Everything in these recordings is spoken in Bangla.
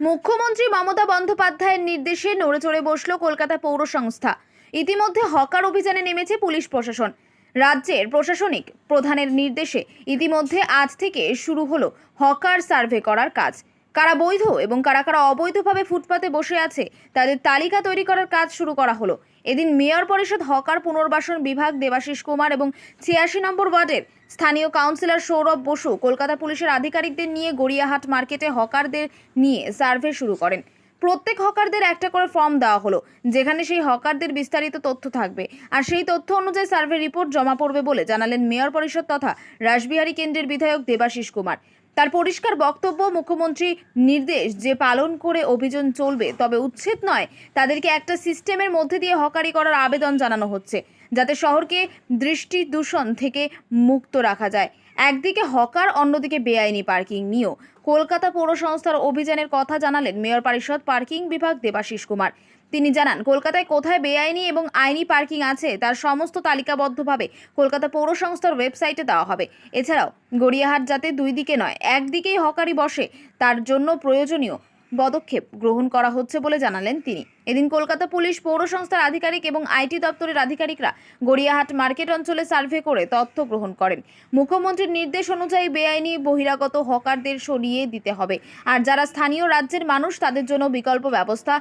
মুখ্যমন্ত্রী মমতা বন্দ্যোপাধ্যায়ের নির্দেশে নড়ে চড়ে বসল কলকাতা পৌর সংস্থা। ইতিমধ্যে হকার অভিযানে নেমেছে পুলিশ প্রশাসন। রাজ্যের প্রশাসনিক প্রধানের নির্দেশে ইতিমধ্যে আজ থেকে শুরু হলো হকার সার্ভে করার কাজ। কারা বৈধ এবং কারা কারা অবৈধভাবে ফুটপাতে বসে আছে, তাদের তালিকা তৈরি করার কাজ শুরু করা হলো। এদিন মেয়র পরিষদ হকার পুনর্বাসন বিভাগ দেবাশিস কুমার এবং ছিয়াশি নম্বর ওয়ার্ডের স্থানীয় কাউন্সিলর সৌরভ বসু কলকাতা পুলিশের আধিকারিকদের নিয়ে গড়িয়াহাট মার্কেটে হকারদের নিয়ে সার্ভে শুরু করেন। প্রত্যেক হকারদের একটা করে ফর্ম দেওয়া হলো, যেখানে সেই হকারদের বিস্তারিত তথ্য থাকবে। আর সেই তথ্য অনুযায়ী সার্ভে রিপোর্ট জমা পড়বে বলে জানালেন মেয়র পরিষদ তথা রাসবিহারী কেন্দ্রের বিধায়ক দেবাশিস কুমার। তার পরিষ্কার বক্তব্য মুখ্যমন্ত্রী নির্দেশ যে পালন করে অভিযান চলবে, তবে উচ্ছেদ নয়। তাদেরকে একটা সিস্টেমের মধ্যে দিয়ে হকারি করার আবেদন জানানো হচ্ছে, যাতে শহরকে দৃষ্টি দূষণ থেকে মুক্ত রাখা যায়। একদিকে হকার, অন্যদিকে বেআইনি পার্কিং নিয়েও। কলকাতা পৌর সংস্থার অভিযানের কথা জানালেন মেয়র পরিষদ পার্কিং বিভাগ দেবাশিস কুমার। তিনি জানান, কলকাতায় কোথায় বেআইনি এবং আইনি পার্কিং আছে তার সমস্ত তালিকাবদ্ধভাবে কলকাতা পৌর সংস্থার ওয়েবসাইটে দেওয়া হবে। এছাড়াও, গড়িয়াহাট যাতে দুই দিকে নয়, একদিকেই হকারি বসে, তার জন্য প্রয়োজনীয় পদক্ষেপ গ্রহণ করা হচ্ছে বলে জানালেন তিনি। এদিন কলকাতা পুলিশ, পৌর সংস্থার আধিকারিক এবং আইটি দপ্তরের আধিকারিকরা গড়িয়াহাট মার্কেট অঞ্চলে সার্ভে করে তথ্য গ্রহণ করেন। মুখ্যমন্ত্রীর নির্দেশ অনুযায়ী বেআইনি বহিরাগত হকারদের সরিয়ে দিতে হবে। আর যারা স্থানীয় রাজ্যের মানুষ, তাদের জন্য বিকল্প ব্যবস্থা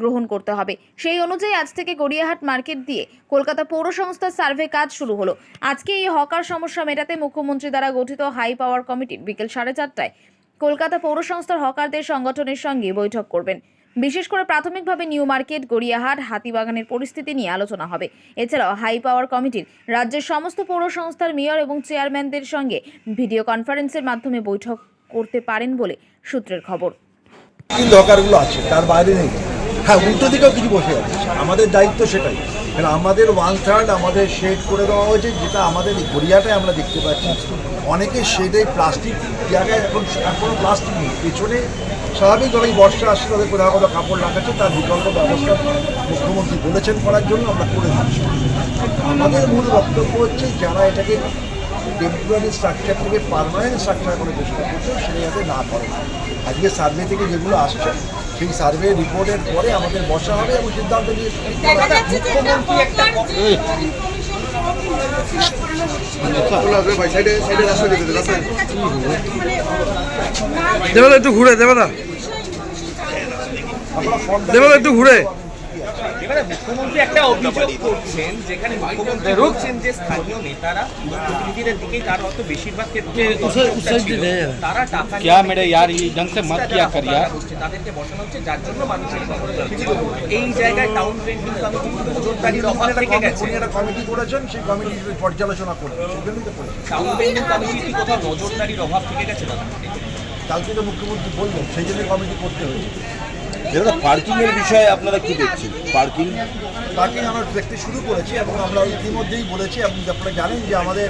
গ্রহণ করতে হবে। সেই অনুযায়ী আজ থেকে গড়িয়াহাট মার্কেট দিয়ে কলকাতা পৌর সংস্থার সার্ভে কাজ শুরু হলো। আজকে এই হকার সমস্যা মেটাতে মুখ্যমন্ত্রী দ্বারা গঠিত হাই পাওয়ার কমিটির বিকেল সাড়ে চারটায় কলকাতা পৌর সংস্থার হকারদের সংগঠনের সঙ্গে বৈঠক করবেন। বিশেষ করে প্রাথমিকভাবে নিউ মার্কেট, গড়িয়াহাট, হাতিবাগানের পরিস্থিতি নিয়ে আলোচনা হবে। এছাড়াও হাই পাওয়ার কমিটির রাজ্যের সমস্ত পৌর সংস্থার মেয়র এবং চেয়ারম্যানদের সঙ্গে ভিডিও কনফারেন্সের মাধ্যমে বৈঠক করতে পারেন বলে সূত্রের খবর। কিন্তু আছে, তার বাইরে নেই। হ্যাঁ উল্টো দিকেও কিছু বসে আছে। আমাদের দায়িত্ব সেটাই। কারণ আমাদের ওয়ান থার্ড আমাদের শেড করে দেওয়া হয়েছে, যেটা আমাদের গড়িয়াটায় আমরা দেখতে পাচ্ছি। অনেকে শেডে প্লাস্টিক জায়গায় এখন এখনও প্লাস্টিক নেই। পেছনে স্বাভাবিক স্বাভাবিকভাবেই বর্ষা আসছে, তাদের কোথাও কোথাও কাপড় লাগাচ্ছে, তার বিকল্প ব্যবস্থা মুখ্যমন্ত্রী বলেছেন করার জন্য, আমরা করে দিচ্ছি। আমাদের মূল বক্তব্য হচ্ছে, যারা এটাকে টেম্পোরারি স্ট্রাকচার থেকে পারমানেন্ট স্ট্রাকচার করে চেষ্টা করছে সেটা যাতে না করে। আজকে সার্ভে থেকে যেগুলো আসছে সেই সার্ভে রিপোর্টের পরে আমাদের বসা হবে এবং সিদ্ধান্ত নিয়ে দেখা যাচ্ছে যে মুখ্যমন্ত্রী একটা ঘুরে দেবে না দেবে একটু ঘুরে। এবারে মুখ্যমন্ত্রী একটা অভিযোগ করছেন যেখানে মুখ্যমন্ত্রী বলছেন যে স্থানীয় নেতারা প্রতিনিধিদের দিকেই তার অত বেশিরভাগ ক্ষেত্রে তারা টাকা क्या मेरे यार ये ढंग से मत किया कर यार হচ্ছে তাদেরকে বসানো হচ্ছে যার জন্য মানুষের শহরে যাচ্ছে এই জায়গায় টাউন প্ল্যানিং কমিটি নজরদারির অভাব থেকে গেছে উনি একটা কমিটি করেছেন সেই কমিটি পর্যালোচনা করবেন সেই জন্যই তো করেছেন টাউন প্ল্যানিং কমিটি কি কোথাও নজরদারির অভাব থেকে গেছে দাদা কালকে তো মুখ্যমন্ত্রী বললেন সেই জন্য কমিটি করতে হয়েছে দাদা পার্কিং এর বিষয়ে আপনারা কি দেখছেন? পার্কিং পার্কিং আমরা দেখতে শুরু করেছি এবং আমরা ইতিমধ্যেই বলেছি এবং আপনারা জানেন যে আমাদের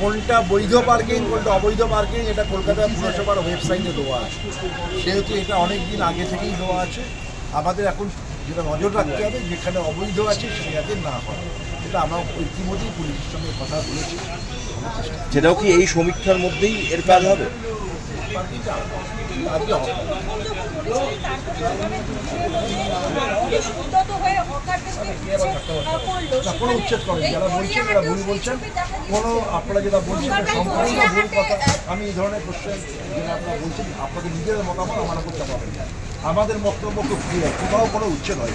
কোনটা বৈধ পার্কিং কোনটা অবৈধ পার্কিং এটা কলকাতা পুরসভার ওয়েবসাইটে দেওয়া আছে। সেহেতু এটা অনেক দিন আগে থেকেই দেওয়া আছে। আমাদের এখন যেটা নজর রাখতে হবে যেখানে অবৈধ আছে সেটা যাতে না হয়। এটা আমরা ইতিমধ্যেই পুলিশের সঙ্গে কথা বলেছি। সেটাও কি এই সমীক্ষার মধ্যেই এর কাজ হবে? কোনো উচ্ছেদ যারা বলছেন ভুল বলছেন কোনো আপনারা যেটা বলছেন ভুল কথা আমি এই ধরনের কোশ্চেন যেটা আপনারা বলছেন, আপনাদের নিজেদের মতামত আমার করতে পারবেন আমাদের বক্তব্য খুব ক্লিয়ার কোথাও কোনো উচ্ছেদ হয়